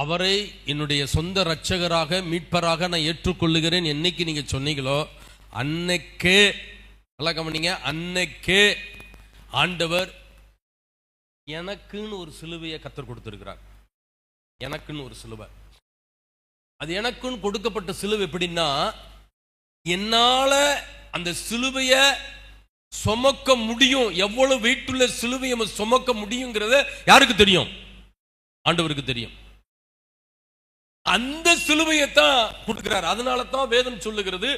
அவரை என்னுடைய சொந்த இரட்சகராக மீட்பராக நான் ஏற்றுக்கொள்ளுகிறேன். என்னைக்கு நீங்க சொன்னீங்களோ அன்னைக்கே நல்லா கவனிங்க அன்னைக்கே ஆண்டவர் எனக்குன்னு ஒரு சிலுவையை கத்தர் கொடுத்துருக்கிறார். எனக்குன்னு ஒரு சிலுவை. அது எனக்குன்னு கொடுக்கப்பட்ட சிலுவை எப்படின்னா என்னால அந்த சிலுவையை சுமக்க முடியும். எவ்வளவு வீட்டுள்ள சிலுவையை நம்ம சுமக்க முடியுங்கிறத யாருக்கு தெரியும்? ஆண்டவருக்கு தெரியும். அந்த சிலுவையை தான் கொடுக்கிறார். அதனால தான் வேதம் சொல்லுகிறது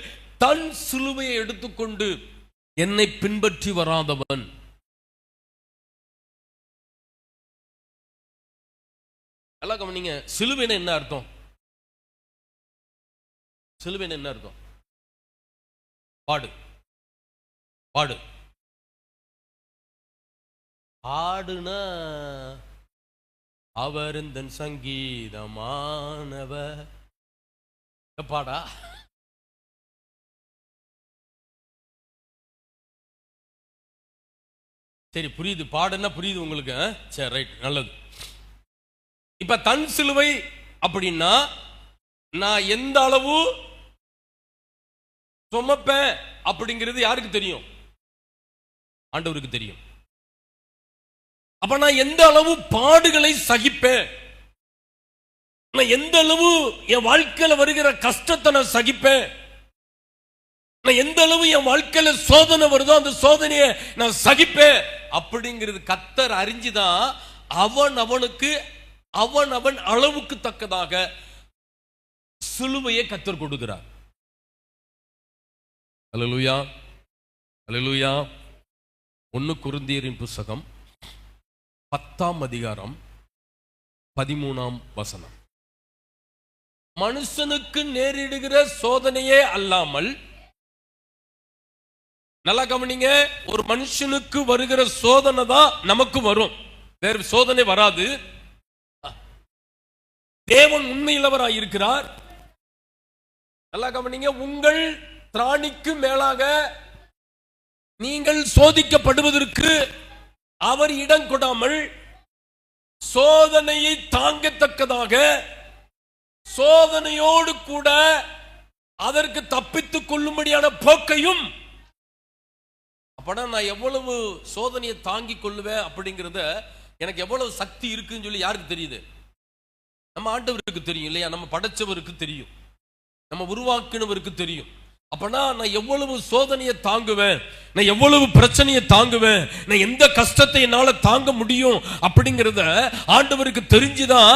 தன் சிலுவையை எடுத்துக்கொண்டு என்னை பின்பற்றி வராதவன். நல்லா கவனிங்க சிலுவைன்னு என்ன அர்த்தம்? சிலுவைன்னு என்ன அர்த்தம்? பாடு. பாடு. ஆடுனா அவர் இந்த சங்கீதமானவர். பாடா? சரி புரியுது. பாடுன்னா புரியுது உங்களுக்கு சரி ரைட் நல்லது. இப்ப தன் சிலுவை அப்படின்னா நான் எந்த அளவு சுமப்பேன் அப்படிங்கிறது யாருக்கு தெரியும்? ஆண்டவருக்கு தெரியும். அப்ப நான் எந்த அளவு பாடுகளை சகிப்பேன்? நான் எந்த அளவு என் வாழ்க்கையில வருகிற கஷ்டத்தை நான் சகிப்பேன்? நான் எந்த அளவு என் வாழ்க்கையில சோதனை வருதோ அந்த சோதனையை நான் சகிப்பேன்? அப்படிங்கிறது கத்தர் அறிஞ்சுதான் அவன் அவனுக்கு அவன் அவன் அளவுக்கு தக்கதாக சிலுவையை கத்தர் கொடுக்கிறார். அலலுயா அலலுயா ஒன்னு குருந்தியரின் புஸ்தகம் பத்தாம் அதிகாரம் பதிமூணாம் வசனம். மனுஷனுக்கு நேரிடுகிற சோதனையே அல்லாமல் நல்லா கவனிங்க ஒரு மனுஷனுக்கு வருகிற சோதனை தான் நமக்கு வரும். வேற சோதனை வராது. தேவன் உண்மையிலவராய் இருக்கிறார். நல்லா கவனிங்க உங்கள் திராணிக்கு மேலாக நீங்கள் சோதிக்கப்படுவதற்கு அவர் இடம் கொடாமல் சோதனையை தாங்கத்தக்கதாக சோதனையோடு கூட அதற்கு தப்பித்துக் கொள்ளும்படியான போக்கையும் அப்பனா நான் எவ்வளவு சோதனையை தாங்கி கொள்ளுவேன்? அப்படிங்கிறத எனக்கு எவ்வளவு சக்தி இருக்குன்னு சொல்லி யாருக்கு தெரியுது? நம்ம ஆண்டவருக்கு தெரியும் இல்லையா? நம்ம படைச்சவருக்கு தெரியும். நம்ம உருவாக்கினவருக்கு தெரியும். அப்பனா நான் எவ்வளவு சோதனையை தாங்குவேன்? நான் எவ்வளவு பிரச்சனையை தாங்குவேன்? நான் எந்த கஷ்டத்தை என்னால தாங்க முடியும்? அப்படிங்கிறத ஆண்டவருக்கு தெரிஞ்சுதான்